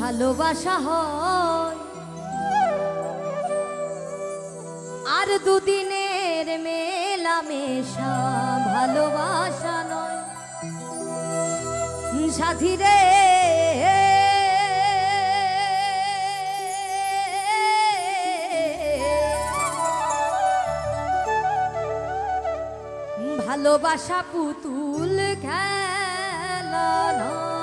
ভালোবাসা হয় আর দুদিনের মেলামেশা ভালোবাসা নয় সাথী রে ভালোবাসা পুতুল খেলা নয়।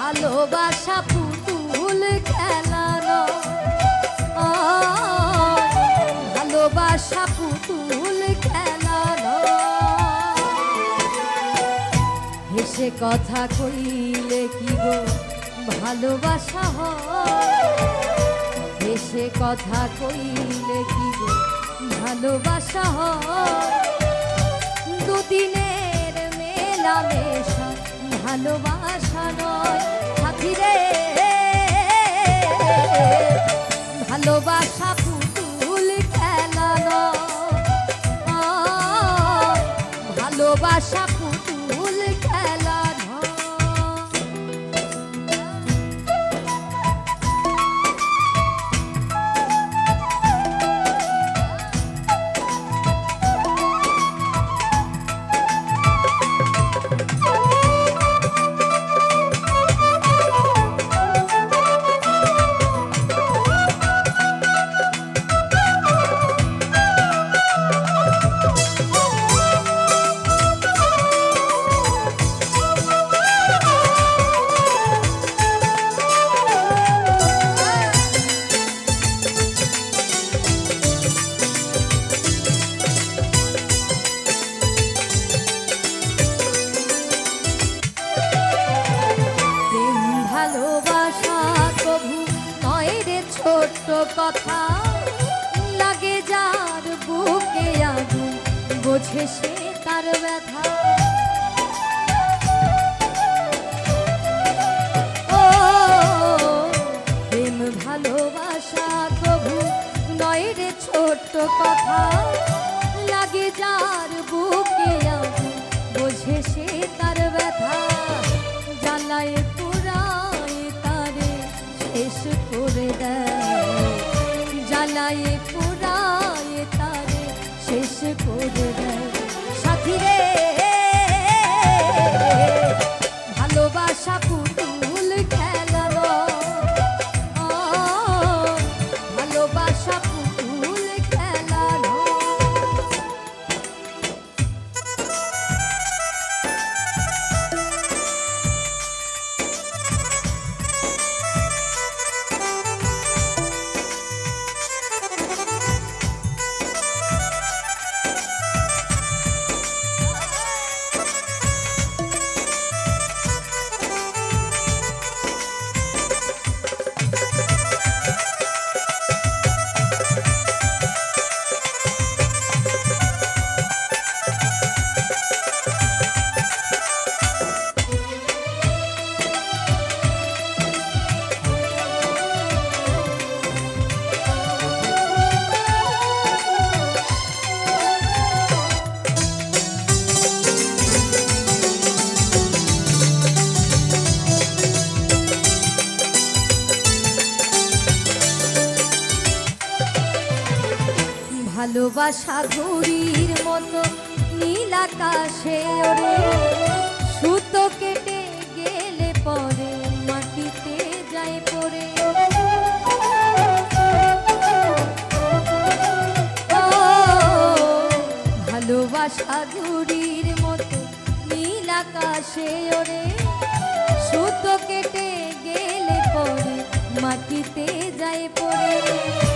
ভালোবাসা পুতুল খেলানো। ভালোবাসা পুতুল খেলানো। হেসে কথা কইলে কি গো ভালোবাসা হেসে কথা কইলে কি গো ভালোবাসা দুদিনের মেলামেশা ভালোবাসা নয় সাথী বোঝে সে তার ব্যথা। ও, প্রেম ভালোবাসা কভু নয় ছোট্ট কথা। লাগে যার বুকে বোঝে সে তার ব্যথা। জ্বালায় পুরায় তারে, শেষ করে দেয়। জ্বালায় পুরায় তারে, শেষ করে দেয় ভালোবাসা ঘুড়ির মতো নীল আকাশে ওরে সুতো কেটে গেলে পরে মাটিতে যায় পড়ে ভালোবাসা ঘুড়ির মতো নীল আকাশে ওরে সুতো কেটে গেলে পরে মাটিতে যায় পড়ে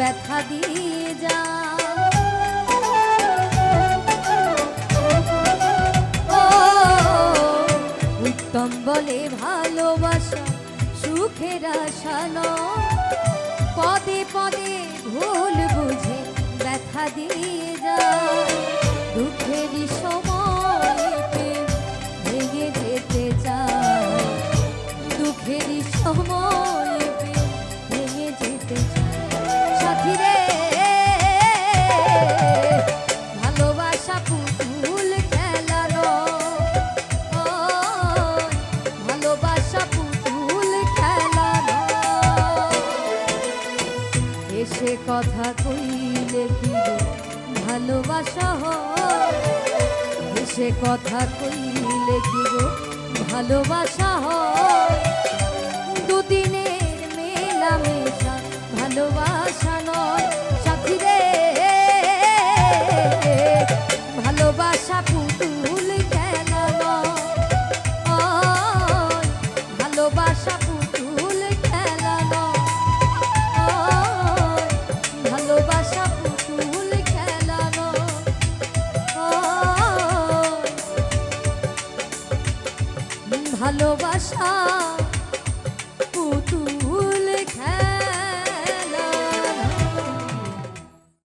ব্যথা দিয়ে যা। উত্তম বলে ভালোবাসা সুখের আশা পদে পদে ভুল বুঝে ব্যথা দিয়ে যায় দুঃখের সময় এসে কথা কইলে কি ভালোবাসা হয়? সে কথা কইলে কি ভালোবাসা হয়? দুদিনের মেলামেশা ভালোবাসা নয়। ভালোবাসা